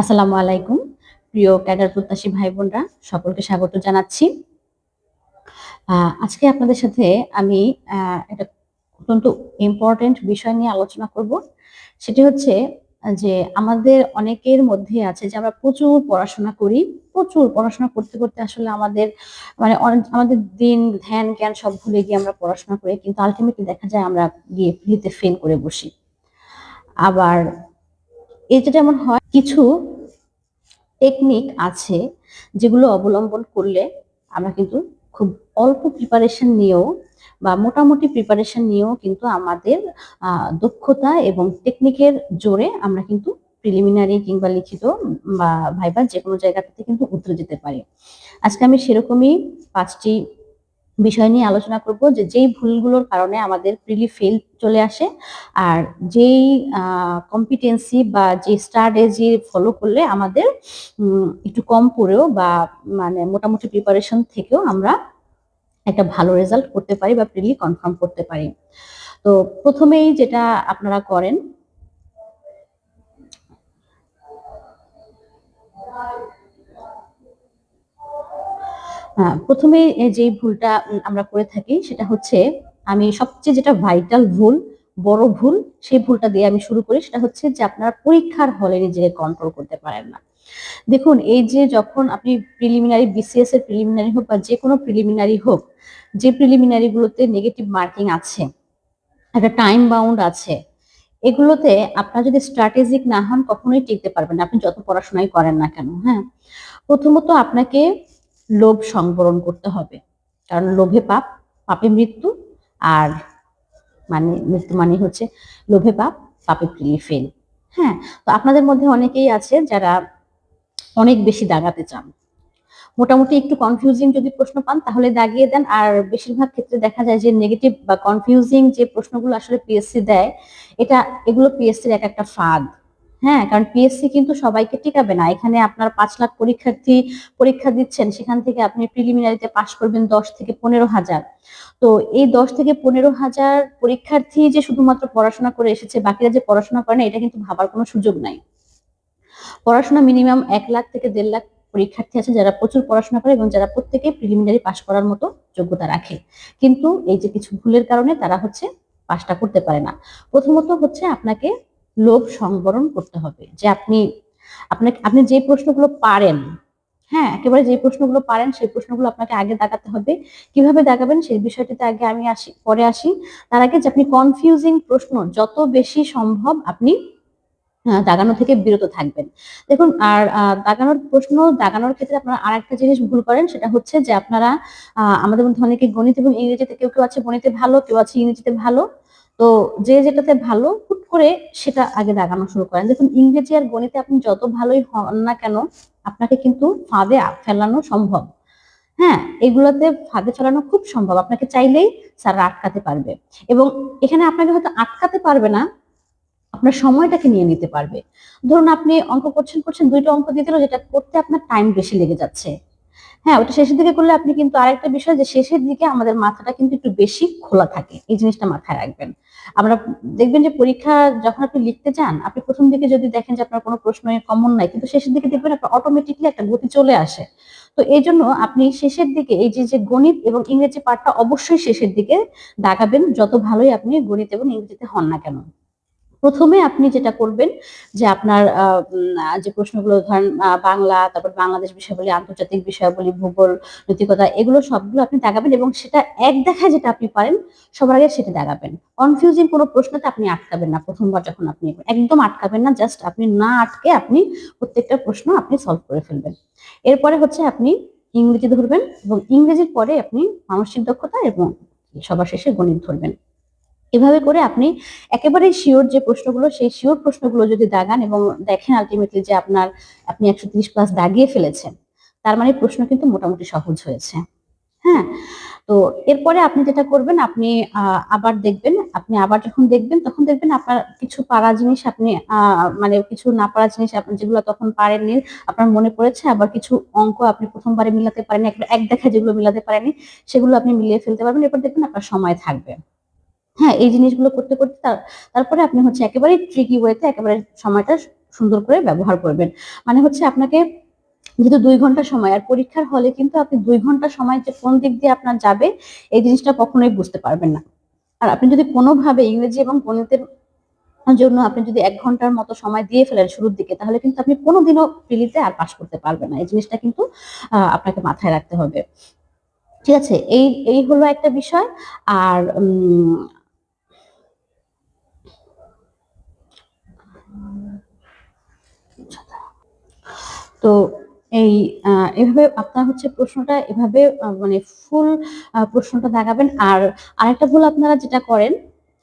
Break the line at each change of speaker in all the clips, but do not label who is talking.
আসসালামু আলাইকুম। প্রিয় ক্যাডার প্রত্যাশী ভাই বোনরা, সকলকে স্বাগত জানাচ্ছি। আজকে আপনাদের সাথে আমি একটা অত্যন্ত ইম্পর্টেন্ট বিষয় নিয়ে আলোচনা করব। সেটি হচ্ছে, যে আমাদের অনেকের মধ্যে আছে যে আমরা প্রচুর পড়াশোনা করি, প্রচুর পড়াশোনা করতে করতে আসলে আমাদের মানে আমাদের দিন, ধ্যান, জ্ঞান সব ভুলে গিয়ে আমরা পড়াশোনা করি, কিন্তু আলটিমেটলি দেখা যায় আমরা গিয়ে ফ্রিতে ফেল করে বসি। আবার এটা যেমন হয়, কিছু টেকনিক আছে যেগুলো অবলম্বন করলে আমরা কিন্তু খুব অল্প প্রিপারেশন নিয়েও বা মোটামুটি প্রিপারেশন নিয়েও কিন্তু আমাদের দক্ষতা এবং টেকনিকের জোরে আমরা কিন্তু প্রিলিমিনারি কিংবা লিখিত বা ভাইবার যে কোনো জায়গাতে কিন্তু উতরে যেতে পারি। আজকে আমি সেরকমই পাঁচটি বিষয় নিয়ে আলোচনা করব যে যেই ভুলগুলোর কারণে আমাদের প্রিলি ফেল চলে আসে আর যেই কম্পিটেন্সি বা যে স্ট্র্যাটেজি ফলো করলে আমাদের একটু কম পড়েও বা মানে মোটামুটি প্রিপারেশন থেকেও আমরা একটা ভালো রেজাল্ট করতে পারি বা প্রিলি কনফার্ম করতে পারি। তো প্রথমেই যেটা আপনারা করেন প্রথমে যে ভুলটা আমরা করে থাকি সেটা হচ্ছে আমি সবচেয়ে যেটা ভাইটাল ভুল, বড় ভুল, সেই ভুলটা দিয়ে আমি শুরু করি। সেটা হচ্ছে যে আপনারা পরীক্ষার হলে নিজেকে কন্ট্রোল করতে পারেন না। দেখুন, এই যে যখন আপনি প্রিলিমিনারি বিসিএস এর প্রিলিমিনারি হোক বা যে কোনো প্রিলিমিনারি হোক, যে প্রিলিমিনারি গুলোতে নেগেটিভ মার্কিং আছে, একটা টাইম বাউন্ড আছে, এগুলোতে আপনার যদি স্ট্র্যাটেজিক না হন, কখনোই টিকতে পারবেন না। আপনি যত পড়াশোনাই করেন না কেন হ্যাঁ? প্রথমত আপনাকে লোভ সংবরণ করতে হবে। কারণ লোভে পাপ, পাপে মৃত্যু আর মানে মৃত্যু মানে হচ্ছে লোভে পাপ, পাপে প্রিলি ফেল। হ্যাঁ তো আপনাদের মধ্যে অনেকেই আছে যারা অনেক বেশি দাগাতে চান। মোটামুটি একটু কনফিউজিং যদি প্রশ্ন পান, তাহলে দাগিয়ে দেন। আর বেশিরভাগ ক্ষেত্রে দেখা যায় যে নেগেটিভ বা কনফিউজিং যে প্রশ্নগুলো আসলে পিএসসি দেয়, এটা, এগুলো পিএসসির এক একটা ফাঁদ। হ্যাঁ কারণ পিএসসি কিন্তু সবাইকে টিকাবে না। এখানে আপনার পাঁচ লাখ পরীক্ষার্থী পরীক্ষা দিচ্ছেন, সেখান থেকে আপনি প্রিলিমিনারিতে পাশ করবেন দশ থেকে পনেরো হাজার। তো এই দশ থেকে পনেরো হাজার পরীক্ষার্থী যে শুধুমাত্র পড়াশোনা করে এসেছে, বাকিরা যে পড়াশোনা করে না, এটা কিন্তু ভাবার কোনো সুযোগ নাই। পড়াশোনা মিনিমাম এক লাখ থেকে দেড় লাখ পরীক্ষার্থী আছে যারা প্রচুর পড়াশোনা করে এবং যারা প্রত্যেকে প্রিলিমিনারি পাশ করার মতো যোগ্যতা রাখে। কিন্তু এই যে কিছু ভুলের কারণে তারা হচ্ছে পাশটা করতে পারে না। প্রথমত হচ্ছে আপনাকে লোভ সংবরণ করতে হবে। যে আপনি, আপনাকে, আপনি যে প্রশ্নগুলো পারেন হ্যাঁ একেবারে যে প্রশ্নগুলো পারেন, সেই প্রশ্নগুলো আপনাকে আগে দাগাতে হবে। কীভাবে দাগাবেন সেই বিষয়টিতে আগে আমি আসি, পরে আসি। তার আগে যে আপনি কনফিউজিং প্রশ্ন, যত বেশি সম্ভব আপনি দাগানো থেকে বিরত থাকবেন। দেখুন, আর দাগানোর প্রশ্ন, দাগানোর ক্ষেত্রে আপনারা আর একটা জিনিস ভুল করেন, সেটা হচ্ছে যে আপনারা আমাদের মধ্যে অনেকে গণিত এবং ইংরেজিতে কেউ কেউ আছে গণিতে ভালো, কেউ আছে ইংরেজিতে ভালো। তো যে যেটাতে ভালো, হুট করে সেটা আগে দাগানো শুরু করেন। দেখুন, ইংরেজি আর গণিতে আপনি যত ভালোই হন না কেন, আপনাকে কিন্তু ফাঁদে ফেলানো সম্ভব। হ্যাঁ এগুলোতে ফাঁদে চলানো খুব সম্ভব। আপনাকে চাইলেই স্যাররা আটকাতে পারবে। এবং এখানে আপনাকে হয়তো আটকাতে পারবে না, আপনার সময়টাকে নিয়ে নিতে পারবে। ধরুন, আপনি অঙ্ক করছেন করছেন, দুইটা অঙ্ক দিয়ে দিল, যেটা করতে আপনার টাইম বেশি লেগে যাচ্ছে। হ্যাঁ ওটা শেষের দিকে করলে আপনি কিন্তু আরেকটা বিষয় যে শেষের দিকে আমাদের মাথাটা কিন্তু একটু বেশি খোলা থাকে। এই জিনিসটা মাথায় রাখবেন। আমরা দেখবেন যে পরীক্ষা যখন আপনি লিখতে যান আপনি প্রথম দিকে যদি দেখেন যে আপনার কোনো প্রশ্ন কমন নাই, কিন্তু শেষের দিকে দেখবেন আপনার অটোমেটিকলি একটা গতি চলে আসে। তো এই জন্য আপনি শেষের দিকে এই যে যে গণিত এবং ইংরেজি পাঠটা অবশ্যই শেষের দিকে দাগাবেন, যত ভালোই আপনি গণিত এবং ইংরেজিতে হন না কেন। প্রথমে আপনি যেটা করবেন যে আপনার যে প্রশ্নগুলো ধরেন বাংলা, তারপর বাংলাদেশ বিষয়াবলী, আন্তর্জাতিক বিষয়াবলী, ভূগোল, নৈতিকতা, এগুলো সবগুলো আপনি দাগাবেন এবং সেটা এক দেখায় যেটা আপনি পারেন, সবার আগে সেটা দাগাবেন কনফিউজিং কোনো প্রশ্নতে আপনি আটকাবেন না, প্রথমবার যখন আপনি একদম আটকাবেন না জাস্ট আপনি না আটকে আপনি প্রত্যেকটা প্রশ্ন আপনি সলভ করে ফেলবেন। এরপরে হচ্ছে আপনি ইংরেজি ধরবেন এবং ইংরেজির পরে আপনি মানসিক দক্ষতা এবং সবার শেষে গণিত ধরবেন। এভাবে করে আপনি একেবারেই শিওর যে প্রশ্নগুলো, সেই শিওর প্রশ্নগুলো যদি দাগান এবং দেখেন আলটিমেটলি যে আপনার আপনি একশো তিরিশ প্লাস দাগিয়ে ফেলেছেন, তার মানে প্রশ্ন কিন্তু মোটামুটি সহজ হয়েছে। হ্যাঁ? তো এরপরে আপনি যেটা করবেন, আপনি আবার দেখবেন, আপনি আবার যখন দেখবেন, তখন দেখবেন আপনার কিছু পারা জিনিস আপনি মানে কিছু না পারা জিনিস আপনি যেগুলো তখন পারেননি, আপনার মনে পড়েছে, আবার কিছু অঙ্ক আপনি প্রথমবারে মিলাতে পারেন এক দেখা যেগুলো মিলাতে পারেনি সেগুলো আপনি মিলিয়ে ফেলতে পারবেন, এরপর দেখবেন আপনার সময় থাকবে। হ্যাঁ এই জিনিসগুলো করতে করতে তারপরে আপনি হচ্ছে একেবারে ট্রিকি ওয়েতে একেবারে সময়টা সুন্দর করে ব্যবহার করবেন। মানে হচ্ছে আপনাকে যেহেতু দুই ঘণ্টা সময়, আর পরীক্ষার হলে কিন্তু আপনি দুই ঘণ্টা সময় যে কোন দিক দিয়ে আপনার যাবে, এই জিনিসটা কখনোই বুঝতে পারবেন না। আর আপনি যদি কোনোভাবে ইংরেজি এবং গণিতের জন্য আপনি যদি এক ঘণ্টার মতো সময় দিয়ে ফেলেন শুরুর দিকে, তাহলে কিন্তু আপনি কোনোদিনও প্রিলিতে আর পাশ করতে পারবেন না। এই জিনিসটা কিন্তু আপনাকে মাথায় রাখতে হবে। ঠিক আছে, এই এই হলো একটা বিষয়। আর তো এই এভাবে আপনার হচ্ছে প্রশ্নটা এভাবে মানে ফুল প্রশ্নটা দেখাবেন আর আরেকটা ভুল আপনারা যেটা করেন,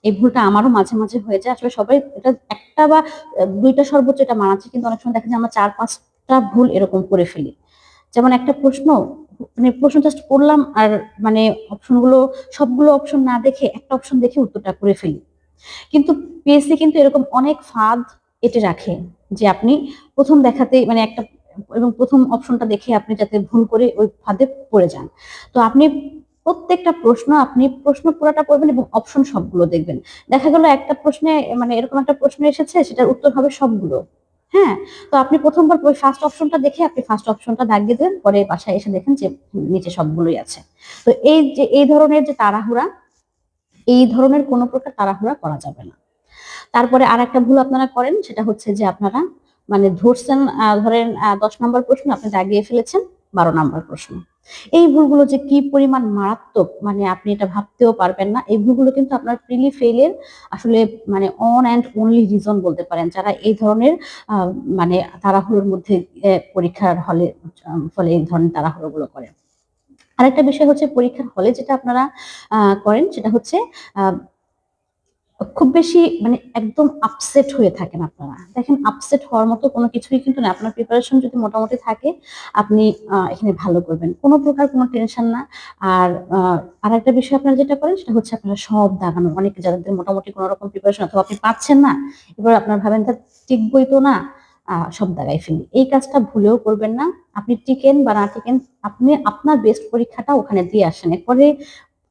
এই ভুলটা আমারও মাঝে মাঝে হয়ে যায়। আসলে সবাই এটা একটা বা দুইটা সর্বোচ্চ এটা মানাচ্ছে, কিন্তু অনেক সময় দেখা যায় আমরা চার, পাঁচটা ভুল এরকম করে ফেলি। যেমন একটা প্রশ্ন মানে প্রশ্ন জাস্ট পড়লাম আর মানে অপশনগুলো সবগুলো অপশন না দেখে একটা অপশন দেখে উত্তরটা করে ফেলি। কিন্তু পিএসসি কিন্তু এরকম অনেক ফাঁদ এটে রাখে যে আপনি প্রথম দেখাতে মানে একটা এবং প্রথম অপশনটা দেখে আপনি যাতে ভুল করে ওই ফাঁদে পড়ে যান। তো আপনি প্রত্যেকটা প্রশ্ন, আপনি প্রশ্ন পুরোটা পড়বেন এবং অপশন সবগুলো দেখবেন। দেখা গেল একটা প্রশ্নে মানে এরকম একটা প্রশ্ন এসেছে, সেটার উত্তর হবে সবগুলো। হ্যাঁ? তো আপনি প্রথমবার ওই ফার্স্ট অপশনটা দেখে আপনি ফার্স্ট অপশনটা দাগিয়ে দেবেন পরে বাসায় এসে দেখেন যে নিচে সবগুলোই আছে। তো এই যে, এই ধরনের যে তাড়াহুড়া, এই ধরনের কোনো প্রকার তাড়াহুড়া করা যাবে না। তারপরে আর একটা ভুল আপনারা করেন, সেটা হচ্ছে যে আপনারা মানে ধরছেন ধরেন দশ নম্বর প্রশ্ন আপনি দাগিয়ে ফেলেছেন, বারো নম্বর প্রশ্ন। এই ভুলগুলো যে কি পরিমাণ মারাত্মক মানে আপনি এটা ভাবতেও পারবেন না। এই ভুলগুলো কিন্তু আপনার প্রিলি ফেইলের আসলে মানে অন অ্যান্ড অনলি রিজন বলতে পারেন। যারা এই ধরনের মানে তাড়াহুড়োর মধ্যে পরীক্ষার হলে, ফলে এই ধরনের তাড়াহুড়োগুলো করে। আরেকটা বিষয় হচ্ছে পরীক্ষার হলে যেটা আপনারা করেন সেটা হচ্ছে খুব বেশি মানে একদম আপসেট হয়ে থাকেন আপনারা। দেখেন আপসেট হওয়ার মতো কোনো কিছুই কিন্তু না। আপনার প্রিপারেশন যদি মোটামুটি থাকে, আপনি এখানে ভালো করবেন। কোনো প্রকার কোনো টেনশন না। আর আর একটা বিষয় আপনারা যেটা করেন, সেটা হচ্ছে আপনারা সব দাগানো। অনেক যাদের মোটামুটি কোনো রকম প্রিপারেশন অথবা আপনি পাচ্ছেন না, এবার আপনার ভাবেন তা টিকবই তো না সব দাগাই ফেলি। এই কাজটা ভুলেও করবেন না। আপনি টিকেন বা না টিকেন, আপনি আপনার বেস্ট পরীক্ষাটা ওখানে দিয়ে আসেন। এরপরে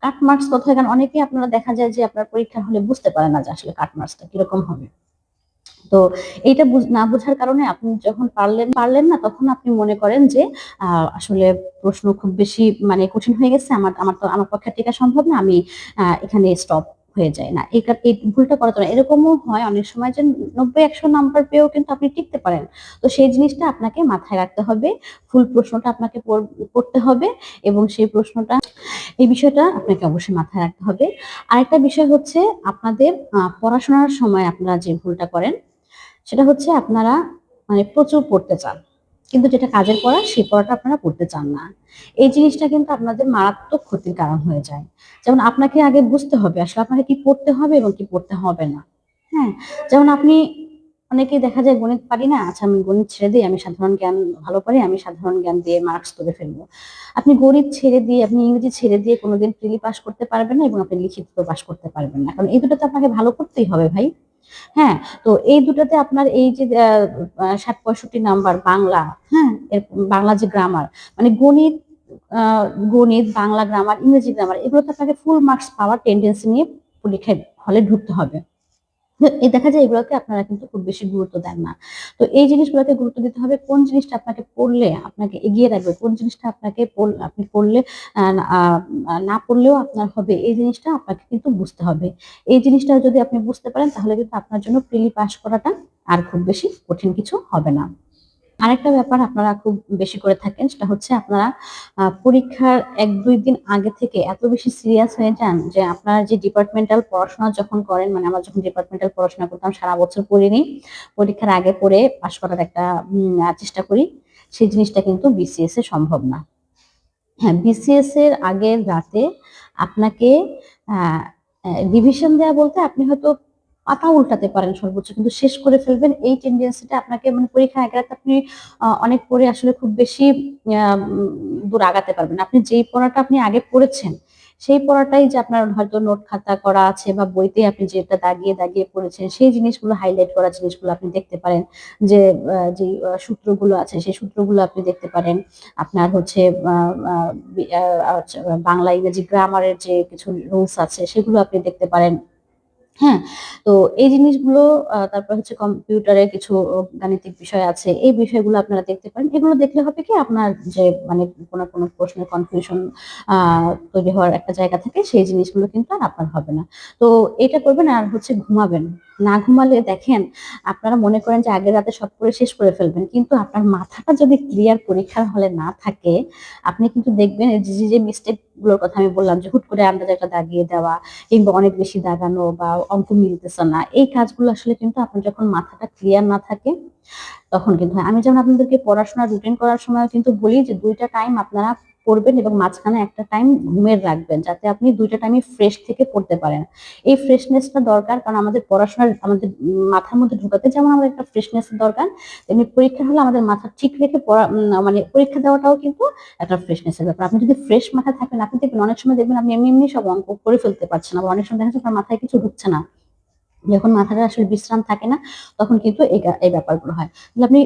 কাট মার্কস কথা এখানে অনেকেই আপনারা দেখা যায় যে আপনার পরীক্ষা হলে বুঝতে পারে না যে আসলে কাট মার্কসটা কীরকম হবে। তো এইটা না বোঝার কারণে আপনি যখন পারলেন পারলেন না তখন আপনি মনে করেন যে আসলে প্রশ্ন খুব বেশি মানে কঠিন হয়ে গেছে, আমার আমার তো, আমার পক্ষে টিকা সম্ভব না, আমি এখানে স্টপ হয়ে যায় না। এই এই ভুলটা করা না এরকমও হয় অনেক সময় যে নব্বই একশো নাম্বার পেয়েও কিন্তু আপনি টিকতে পারেন। তো সেই জিনিসটা আপনাকে মাথায় রাখতে হবে। ফুল প্রশ্নটা আপনাকে পড়তে হবে এবং সেই প্রশ্নটা, এই বিষয়টা আপনাকে অবশ্যই মাথায় রাখতে হবে। আরেকটা বিষয় হচ্ছে আপনাদের পড়াশোনার সময় আপনারা যে ভুলটা করেন, সেটা হচ্ছে আপনারা মানে প্রচুর পড়তে চান। কিন্তু যেটা কাজের পড়া সেই পড়াটা আপনারা পড়তে চান না। এই জিনিসটা কিন্তু আপনাদের মারাত্মক ক্ষতির কারণ হয়ে যায়। যেমন আপনাকে আগে বুঝতে হবে, আসলে আপনাকে কি পড়তে হবে এবং কি পড়তে হবে না। হ্যাঁ যেমন আপনি অনেকেই দেখা যায় গণিত পারি না আচ্ছা আমি গণিত ছেড়ে দিই, আমি সাধারণ জ্ঞান ভালো পারি, আমি সাধারণ জ্ঞান দিয়ে মার্কস করে ফেলব। আপনি গণিত ছেড়ে দিয়ে, আপনি ইংরেজি ছেড়ে দিয়ে কোনোদিন প্রিলি পাস করতে পারবেন না এবং আপনি লিখিত পাস করতে পারবেন না। কারণ এই দুটো তো আপনাকে ভালো করতেই হবে ভাই। হ্যাঁ তো এই দুটাতে আপনার এই যে ষাট পঁয়ষট্টি নাম্বার বাংলা হ্যাঁ বাংলা যে গ্রামার মানে গণিত গণিত, বাংলা গ্রামার ইংরেজি গ্রামার এগুলোতে আপনাকে ফুল মার্কস পাওয়ার টেন্ডেন্সি নিয়ে পরীক্ষায় হলে ঢুকতে হবে। এই দেখা যায় এগুলোকে আপনারা কিন্তু খুব বেশি গুরুত্ব দেন না। তো এই জিনিসগুলোকে গুরুত্ব দিতে হবে, কোন জিনিসটা আপনাকে পড়লে আপনাকে এগিয়ে রাখবে, কোন জিনিসটা আপনাকে আপনি পড়লে না পড়লেও আপনার হবে, এই জিনিসটা আপনাকে কিন্তু বুঝতে হবে। এই জিনিসটা যদি আপনি বুঝতে পারেন, তাহলে কিন্তু আপনার জন্য প্রিলি পাস করাটা আর খুব বেশি কঠিন কিছু হবে না। আরেকটা ব্যাপার আপনারা খুব বেশি করে থাকেন, সেটা হচ্ছে আপনারা পরীক্ষার এক দুই দিন আগে থেকে এত বেশি সিরিয়াস হয়ে যান যে আপনারা যে ডিপার্টমেন্টাল পড়াশোনা যখন করেন মানে আমরা যখন ডিপার্টমেন্টাল পড়াশোনা করতাম, সারা বছর পড়িনি, পরীক্ষার আগে পড়ে পাশ করার একটা চেষ্টা করি, সেই জিনিসটা কিন্তু বিসিএস এ সম্ভব না। হ্যাঁ বিসিএস এর আগের রাতে আপনাকে রিভিশন দেওয়া বলতে আপনি হয়তো পাতা উল্টাতে পারেন সর্বোচ্চ, কিন্তু শেষ করে ফেলবেন। এই টেন্ডেন্সিটা আপনাকে মানে পরীক্ষা আগে আপনি অনেক পড়ে আসলে খুব বেশি দূর আগাতে পারবেন। আপনি যেই পড়াটা আপনি আগে পড়েছেন, সেই পড়াটাই যে আপনার হয়তো নোট খাতা করা আছে বা বইতে আপনি যেটা দাগিয়ে দাগিয়ে পড়েছেন, সেই জিনিসগুলো হাইলাইট করা জিনিসগুলো আপনি দেখতে পারেন। যে যে সূত্রগুলো আছে, সেই সূত্রগুলো আপনি দেখতে পারেন। আপনার হচ্ছে বাংলা ইংরেজি গ্রামারের যে কিছু রুলস আছে, সেগুলো আপনি দেখতে পারেন। হ্যাঁ? তো এই জিনিসগুলো তারপর হচ্ছে কম্পিউটারের কিছু গাণিতিক বিষয় আছে। এই বিষয়গুলো আপনারা দেখতে পারেন। এগুলো দেখলে হবে কি, আপনার যে মানে কোনো কোনো প্রশ্নের কনফিউশন তৈরি হওয়ার একটা জায়গা থাকে, সেই জিনিসগুলো কিন্তু আর আপনার হবে না। তো এটা করবেন আর হচ্ছে ঘুমাবেন। না ঘুমালে দেখেন আপনারা মনে করেন যে আগের রাতে সব করে শেষ করে ফেলবেন। কিন্তু আপনার মাথাটা যদি ক্লিয়ার পরীক্ষার হলে না থাকে, আপনি কিন্তু দেখবেন যে, যে, যে মিস্টেকগুলোর কথা আমি বললাম যে হুট করে আন্দাজে একটা দাগিয়ে দেওয়া কিংবা অনেক বেশি দাগানো বা অঙ্ক মিলতেছে না। এই কাজগুলো আসলে কিন্তু আপনার যখন মাথাটা ক্লিয়ার না থাকে, তখন কিন্তু। আমি যেমন আপনাদেরকে পড়াশোনা রুটিন করার সময় কিন্তু বলি যে দুইটা টাইম আপনারা পড়বেন এবং মাঝখানে একটা টাইম ঘুমের রাখবেন। যাতে আপনি ২ টা টাইমই ফ্রেশ থেকে পড়তে পারেন। এই ফ্রেশনেসটা দরকার কারণ আমাদের পড়াশোনার আমাদের মাথার মধ্যে ঢুকাতে যেমন আমাদের একটা ফ্রেশনেস দরকার, তেমনি পরীক্ষা হলে আমাদের মাথা ঠিক রেখে পড়া মানে পরীক্ষা দেওয়াটাও কিন্তু একটা ফ্রেশনেস এর ব্যাপার। আপনি যদি ফ্রেশ মাথায় থাকেন, আপনি দেখবেন অনেক সময় দেখবেন আপনি এমনি, এমনি সব অঙ্ক করে ফেলতে পারছেন। আবার অনেক সময় দেখা যাচ্ছে মাথায় কিছু ঢুকছে না। যখন মাথাটা আসলে বিশ্রাম থাকে না, তখন কিন্তু এই ব্যাপারগুলো হয়। আপনি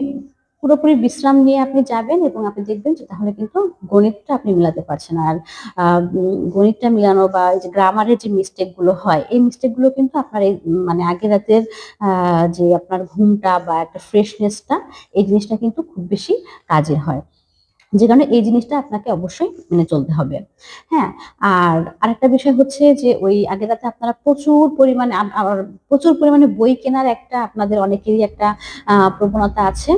পুরোপুরি বিশ্রাম নিয়ে আপনি যাবেন এবং আপনি দেখবেন যে তাহলে কিন্তু গণিতটা আপনি মিলাতে পারছেন। আর গণিতটা মিলানো বা যে গ্রামারের যে মিস্টেকগুলো হয়, এই মিস্টেকগুলো কিন্তু আপনার এই মানে আগের রাতের যে আপনার ঘুমটা বা একটা ফ্রেশনেসটা এই জিনিসটা কিন্তু খুব বেশি কাজের হয়। যে কারণে এই জিনিসটা আপনাকে অবশ্যই মেনে চলতে হবে। হ্যাঁ? আর আরেকটা বিষয় হচ্ছে যে ওই আগের রাতে আপনারা প্রচুর পরিমাণে প্রচুর পরিমাণে বই কেনার একটা আপনাদের অনেকেরই একটা প্রবণতা আছে।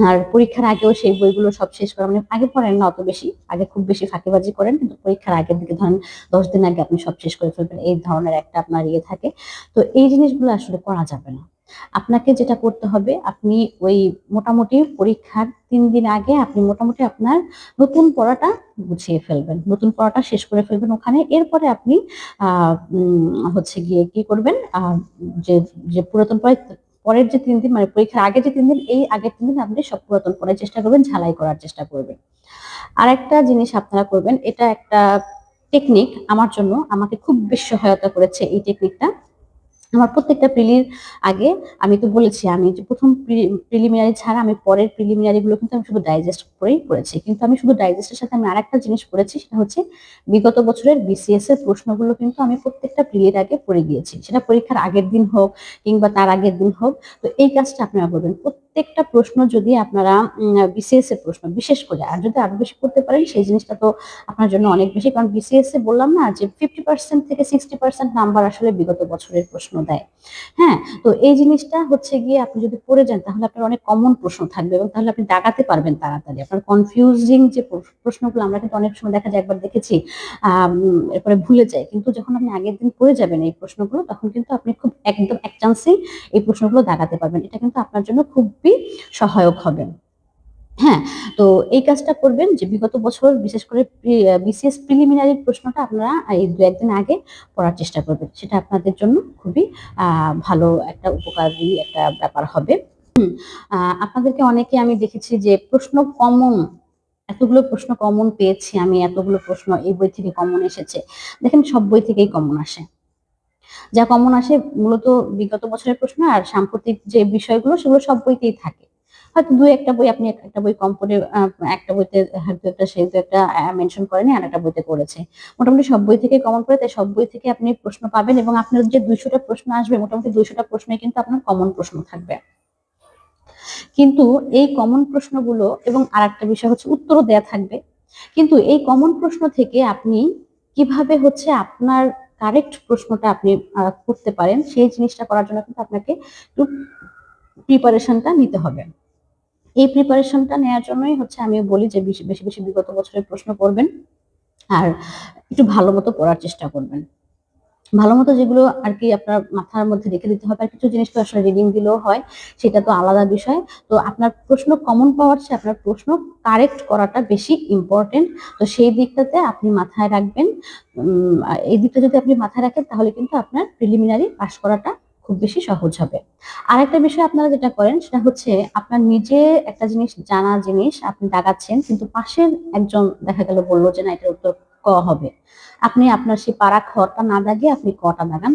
আর পরীক্ষার আগেও সেই বইগুলো সব শেষ করা মানে আগে পড়েন না অত বেশি। আগে খুব বেশি ফাঁকিবাজি করেন। কিন্তু পরীক্ষার আগের দিকে ধরেন ১০ দিন আগে আপনি সব শেষ করে ফেলবেন। এই ধরনের একটা আপনার ইয়ে থাকে। তো এই জিনিসগুলো আসলে করা যাবে না। আপনাকে যেটা করতে হবে আপনি ওই মোটামুটি পরীক্ষার তিন দিন আগে আপনি মোটামুটি আপনার নতুন পড়াটা গুছিয়ে ফেলবেন। নতুন পড়াটা শেষ করে ফেলবেন ওখানে। এরপরে আপনি হচ্ছে গিয়ে কি করবেন? যে, যে পুরাতন পড়ায় পরের যে তিন দিন মানে পরীক্ষার আগে যে তিন দিন, এই আগের তিন দিন আপনি সব পুরাতন পড়ার চেষ্টা করবেন, ঝালাই করার চেষ্টা করবেন। আর একটা জিনিস আপনারা করবেন, এটা একটা টেকনিক আমার জন্য আমাকে খুব বেশি সহায়তা করেছে এই টেকনিকটা। আমার প্রত্যেকটা প্রিলির আগে আমি তো বলেছি, আমি যে ১ম প্রি প্রিলিমিনারি ছাড়া আমি পরের প্রিলিমিনারি গুলো কিন্তু আমি শুধু ডাইজেস্ট করেই পড়েছি। কিন্তু আমি শুধু ডাইজেস্টের সাথে আমি আরেকটা জিনিস পড়েছি সেটা হচ্ছে বিগত বছরের বিসিএস এর প্রশ্নগুলো কিন্তু আমি প্রত্যেকটা প্রিলির আগে পড়ে গিয়েছি। সেটা পরীক্ষার আগের দিন হোক কিংবা তার আগের দিন হোক। তো এই কাজটা আপনারা করবেন। প্রত্যেকটা প্রশ্ন যদি আপনারা বিসিএস এর প্রশ্ন, বিশেষ করে আর যদি আরও বেশি করতে পারেন, সেই জিনিসটা তো আপনার জন্য অনেক বেশি। কারণ বিসিএস এ বললাম না যে 50% থেকে 60% নাম্বার আসলে বিগত বছরের প্রশ্ন দেয়। হ্যাঁ? তো এই জিনিসটা হচ্ছে গিয়ে আপনি যদি পড়ে যান, তাহলে আপনার অনেক কমন প্রশ্ন থাকবে এবং তাহলে আপনি দাগাতে পারবেন তাড়াতাড়ি। আপনার কনফিউজিং যে প্রশ্নগুলো, আমরা কিন্তু অনেক সময় দেখা যায়, একবার দেখেছি, আম, এরপরে ভুলে যাই। কিন্তু যখন আপনি আগের দিন পড়ে যাবেন এই প্রশ্নগুলো, তখন কিন্তু আপনি খুব একদম এক চান্সেই এই প্রশ্নগুলো দাগাতে পারবেন। এটা কিন্তু আপনার জন্য খুবই সহায়ক হবে। হ্যাঁ? তো এই কাজটা করবেন যে বিগত বছর বিশেষ করে বিসিএস প্রিলিমিনারি প্রশ্নটা আপনারা এই দু একদিন আগে পড়ার চেষ্টা করবেন। সেটা আপনাদের জন্য খুবই ভালো একটা উপকারী একটা ব্যাপার হবে। আপনাদেরকে অনেকে আমি দেখেছি যে প্রশ্ন কমন এতগুলো প্রশ্ন কমন পেয়েছি আমি, এতগুলো প্রশ্ন এই বই থেকে কমন এসেছে। দেখেন সব বই থেকেই কমন আসে। যা কমন আসে মূলত বিগত বছরের প্রশ্ন আর সাম্প্রতিক যে বিষয়গুলো সেগুলো সব বইতেই থাকে। হয়তো দু একটা বই আপনি একটা বই কম পড়ে একটা বইতে হয়তো একটা সে ২ একটা মেনশন করেনি, আরেকটা বইতে করেছে। মোটামুটি সব বই থেকে কমন পড়ে, তাই সব বই থেকে আপনি প্রশ্ন পাবেন এবং আপনার যে দুইশোটা প্রশ্ন আসবে, মোটামুটি দুইশোটা প্রশ্নে কিন্তু আপনার কমন প্রশ্ন থাকবে। কিন্তু এই কমন প্রশ্নগুলো এবং আর একটা বিষয় হচ্ছে উত্তরও দেয়া থাকবে। কিন্তু এই কমন প্রশ্ন থেকে আপনি কীভাবে হচ্ছে আপনার কারেক্ট প্রশ্নটা আপনি করতে পারেন সেই জিনিসটা করার জন্য কিন্তু আপনাকে একটু প্রিপারেশনটা নিতে হবে। এই প্রিপারেশনটা নেওয়ার জন্যই হচ্ছে আমি বলি যে বেশি, বেশি বিগত বছরের প্রশ্ন করবেন আর একটু ভালো মতো পড়ার চেষ্টা করবেন। ভালোমতো যেগুলো আর কি আপনার মাথার মধ্যে রেখে দিতে হবে। আর কিছু জিনিস তো আসলে রিডিং দিলেও হয়। সেটা তো আলাদা বিষয়। তো আপনার প্রশ্ন কমন পাওয়ার চেয়ে আপনার প্রশ্ন কারেক্ট করাটা বেশি ইম্পোর্টেন্ট। তো সেই দিকটাতে আপনি মাথায় রাখবেন। এই দিকটা যদি আপনি মাথায় রাখেন, তাহলে কিন্তু আপনার প্রিলিমিনারি পাশ করাটা খুব বেশি সহজ হবে। আরেকটা বিষয় আপনারা যেটা করেন, সেটা হচ্ছে আপনার নিজে একটা জিনিস জানা জিনিস আপনি দাগাচ্ছেন, কিন্তু পাশের একজন দেখা গেল বলল যে না, এটার উত্তর ক হবে। আপনি আপনার সেই পাড়া খরটা না দাগিয়ে আপনি কটা দাগান।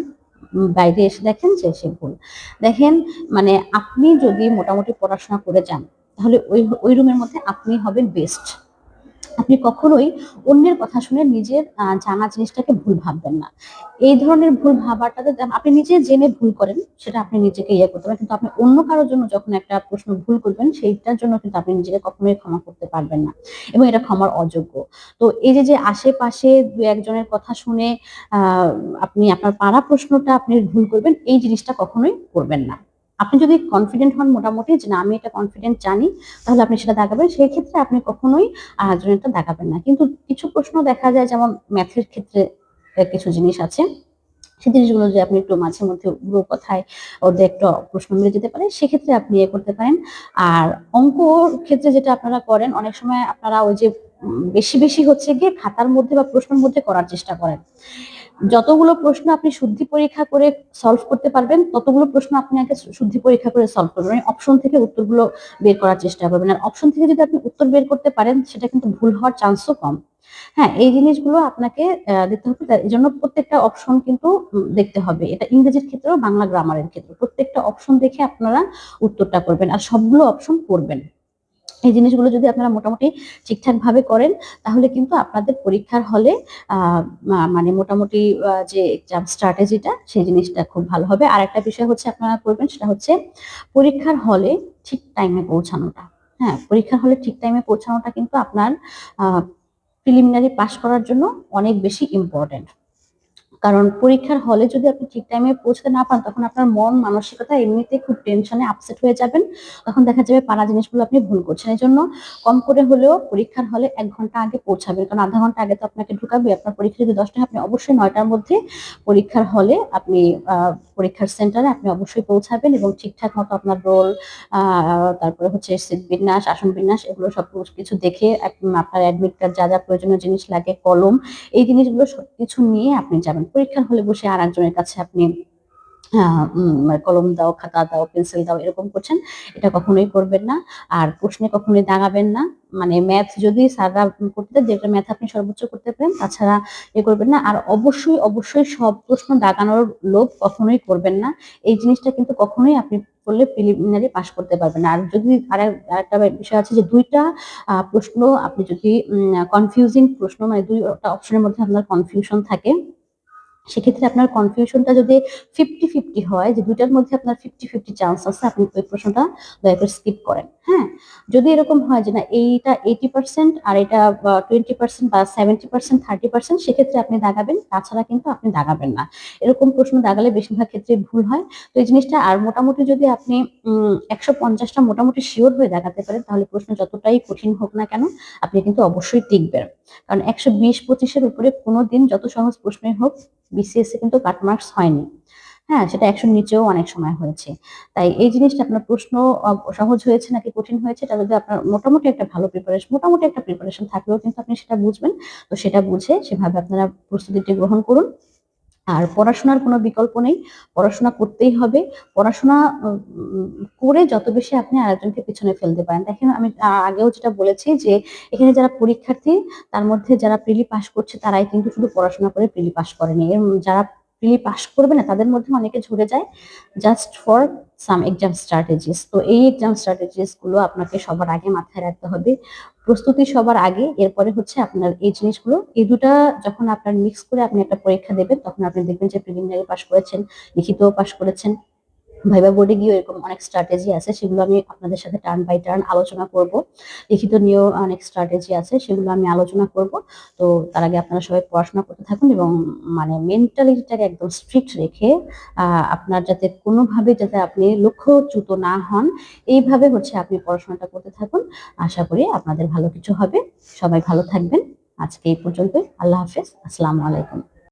বাইরে এসে দেখেন যে সে ভুল। দেখেন মানে আপনি যদি মোটামুটি পড়াশোনা করে যান, তাহলে ওই ওই রুমের মধ্যে আপনি হবেন বেস্ট। আপনি কখনোই অন্যের কথা শুনে নিজের জানা জিনিসটাকে ভুল ভাববেন না। এই ধরনের ভুল ভাবাটাতে আপনি নিজে জেনে ভুল করেন, সেটা আপনি নিজেকে ইয়ে করতে পারেন, কিন্তু আপনি অন্য কারোর জন্য যখন একটা প্রশ্ন ভুল করবেন, সেইটার জন্য কিন্তু আপনি নিজেকে কখনোই ক্ষমা করতে পারবেন না। এবং এটা ক্ষমার অযোগ্য। তো এই যে যে আশেপাশে দু একজনের কথা শুনে আপনি আপনার পাড়া প্রশ্নটা আপনি ভুল করবেন, এই জিনিসটা কখনোই করবেন না। আপনি যদি কনফিডেন্ট হন মোটামুটি যে না, আমি এটা কনফিডেন্ট জানি, তাহলে আপনি সেটা দেখাবেন। সেই ক্ষেত্রে আপনি কখনোই আরেকজনেরটা দেখাবেন না। কিন্তু কিছু প্রশ্ন দেখা যায়, যেমন ম্যাথের ক্ষেত্রে কিছু জিনিস আছে। সেই জিনিসগুলো যদি আপনি একটু মাঝে মধ্যে উগ্র কথায় ওদের একটু প্রশ্ন মিলে যেতে পারে, সেক্ষেত্রে আপনি এ করতে পারেন। আর অঙ্কর ক্ষেত্রে যেটা আপনারা করেন, অনেক সময় আপনারা ওই যে বেশি বেশি হচ্ছে গিয়ে খাতার মধ্যে বা প্রশ্নের মধ্যে করার চেষ্টা করেন। যতগুলো প্রশ্ন আপনি শুদ্ধি পরীক্ষা করে সলভ করতে পারবেন, ততগুলো প্রশ্ন আপনি আগে শুদ্ধি পরীক্ষা করে সলভ করবেন। মানে অপশন থেকে উত্তরগুলো বের করার চেষ্টা করবেন। আর অপশন থেকে যদি আপনি উত্তর বের করতে পারেন, সেটা কিন্তু ভুল হওয়ার চান্সও কম। হ্যাঁ এই জিনিসগুলো আপনাকে দিতে হবে। এই জন্য প্রত্যেকটা অপশন কিন্তু দেখতে হবে। এটা ইংরেজির ক্ষেত্রেও, বাংলা গ্রামারের ক্ষেত্রে প্রত্যেকটা অপশন দেখে আপনারা উত্তরটা করবেন। আর সবগুলো অপশন করবেন এই জিনিসগুলো যদি আপনারা মোটামুটি ঠিকঠাক ভাবে করেন, তাহলে কিন্তু আপনাদের পরীক্ষার হলে মানে মোটামুটি যে এক্সাম স্ট্র্যাটেজিটা সেই জিনিসটা খুব ভালো হবে। আর একটা বিষয় হচ্ছে আপনারা করবেন, সেটা হচ্ছে পরীক্ষার হলে ঠিক টাইমে পৌঁছানোটা। হ্যাঁ পরীক্ষার হলে ঠিক টাইমে পৌঁছানোটা কিন্তু আপনার প্রিলিমিনারি পাস করার জন্য অনেক বেশি ইম্পর্টেন্ট কারণ পরীক্ষার হলে যদি আপনি ঠিক টাইমে পৌঁছতে না পান, তখন আপনার মন মানসিকতা এমনিতে খুব টেনশনে আপসেট হয়ে যাবেন। তখন দেখা যাবে পাড়া জিনিসগুলো আপনি ভুল করছেন। এই জন্য কম করে হলেও পরীক্ষার হলে এক ঘণ্টা আগে পৌঁছাবেন। কারণ আধা ঘণ্টা আগে তো আপনাকে ঢুকাবে। আপনার পরীক্ষা যদি দশটায় আপনি অবশ্যই নয়টার মধ্যে পরীক্ষার হলে আপনি পরীক্ষার সেন্টারে আপনি অবশ্যই পৌঁছাবেন এবং ঠিকঠাক মতো আপনার রোল তারপরে হচ্ছে সিট বিন্যাস, আসন বিন্যাস, এগুলো সব কিছু দেখে আপনার অ্যাডমিট কার্ড যা যা প্রয়োজনীয় জিনিস লাগে, কলম, এই জিনিসগুলো সব কিছু নিয়ে আপনি যাবেন। পরীক্ষার হলে বসে আর একজনের কাছে আপনি মানে কলম দাও, খাতা দাও, পেন্সিল দাও, এরকম করছেন, এটা কখনোই করবেন না। আর প্রশ্নে কখনোই দাগাবেন না। মানে ম্যাথ যদি স্যাররা করতে যেটা ম্যাথ আপনি সর্বোচ্চ করতে পারেন, তাছাড়া এ করবেন না। আর অবশ্যই অবশ্যই সব প্রশ্ন দাগানোর লোভ কখনোই করবেন না। এই জিনিসটা কিন্তু কখনোই আপনি করলে প্রিলিমিনারি পাশ করতে পারবেন আর যদি আর একটা বিষয় আছে যে দুইটা প্রশ্ন আপনি যদি কনফিউজিং প্রশ্ন মানে দুইটা অপশনের মধ্যে আপনার কনফিউশন থাকে সেক্ষেত্রে আপনার কনফিউশনটা যদি ফিফটি ফিফটি হয়, যে দুইটার মধ্যে আপনার ফিফটি ফিফটি চান্স আছে, আপনি ওই প্রশ্নটা দয়া করে স্কিপ করেন হ্যাঁ? যদি এরকম হয় যে না, এইটা এইটি পার্সেন্ট আর এটা টোয়েন্টি পার্সেন্ট বা সেভেন্টি পার্সেন্ট থার্টি পার্সেন্ট সেক্ষেত্রে আপনি দাগাবেন, তাছাড়া কিন্তু আপনি দাগাবেন না। এরকম প্রশ্ন দাগালে বেশিরভাগ ক্ষেত্রে ভুল হয়। তো এই জিনিসটা আর মোটামুটি যদি আপনি একশো পঞ্চাশটা মোটামুটি শিওর হয়ে দেখাতে পারেন, তাহলে প্রশ্ন যতটাই কঠিন হোক না কেন, আপনি কিন্তু অবশ্যই টিকবেন। কারণ একশো বিশ পঁচিশের উপরে কোনো দিন যত সহজ প্রশ্নই হোক বিসিএস কিন্তু কাটমার্কস হয়নি। হ্যাঁ সেটা একশোর নিচেও অনেক সময় হয়েছে। তাই এই জিনিসটা আপনার প্রশ্ন সহজ হয়েছে নাকি কঠিন হয়েছে, এটা যদি আপনার মোটামুটি একটা ভালো প্রিপারেশন মোটামুটি একটা প্রিপারেশন থাকলেও কিন্তু আপনি সেটা বুঝবেন। তো সেটা বুঝে সেভাবে আপনারা প্রস্তুতিটি গ্রহণ করুন। আর পড়াশোনার কোনো বিকল্প নেই। পড়াশোনা করতেই হবে। পড়াশোনা করে যত বেশি আপনি আরেকজনকে পিছনে ফেলতে পারেন। দেখেন, আমি আগেও যেটা বলেছি যে, এখানে যারা পরীক্ষার্থী, তার মধ্যে যারা প্রিলি পাশ করছে, তারাই কিন্তু শুধু পড়াশোনা করে প্রিলি পাশ করেনি। যারা প্রিলি পাশ করবে না, তাদের মধ্যে অনেকে ঝরে যায়। Just for some exam strategies তো এই এক্সাম স্ট্র্যাটেজিসগুলো আপনাকে সবার আগে মাথায় রাখতে হবে। প্রস্তুতি সবার আগে, এরপরে হচ্ছে আপনার এই জিনিসগুলো। এই দুটা যখন আপনার মিক্স করে আপনি একটা পরীক্ষা দেবেন, তখন আপনি দেখবেন যে প্রিলিমিনারি পাশ করেছেন, লিখিতও পাশ করেছেন। ভাইবা বোর্ডে গিয়ে এরকম অনেক স্ট্র্যাটেজি আছে, সেগুলো আমি আপনাদের সাথে টার্ন বাই টার্ন আলোচনা করব। লিখিত নিয়েও অনেক স্ট্র্যাটেজি আছে, সেগুলো আমি আলোচনা করব। তো তার আগে আপনারা সবাই পড়াশোনা করতে থাকুন এবং মানে মেন্টালিটিটাকে একদম স্ট্রিক্ট রেখে আপনার যাতে কোনোভাবে যাতে আপনি লক্ষ্যচ্যুত না হন, এইভাবে হচ্ছে আপনি পড়াশোনাটা করতে থাকুন। আশা করি আপনাদের ভালো কিছু হবে। সবাই ভালো থাকবেন। আজকে এই পর্যন্তই। আল্লাহ হাফেজ। আসসালামু আলাইকুম।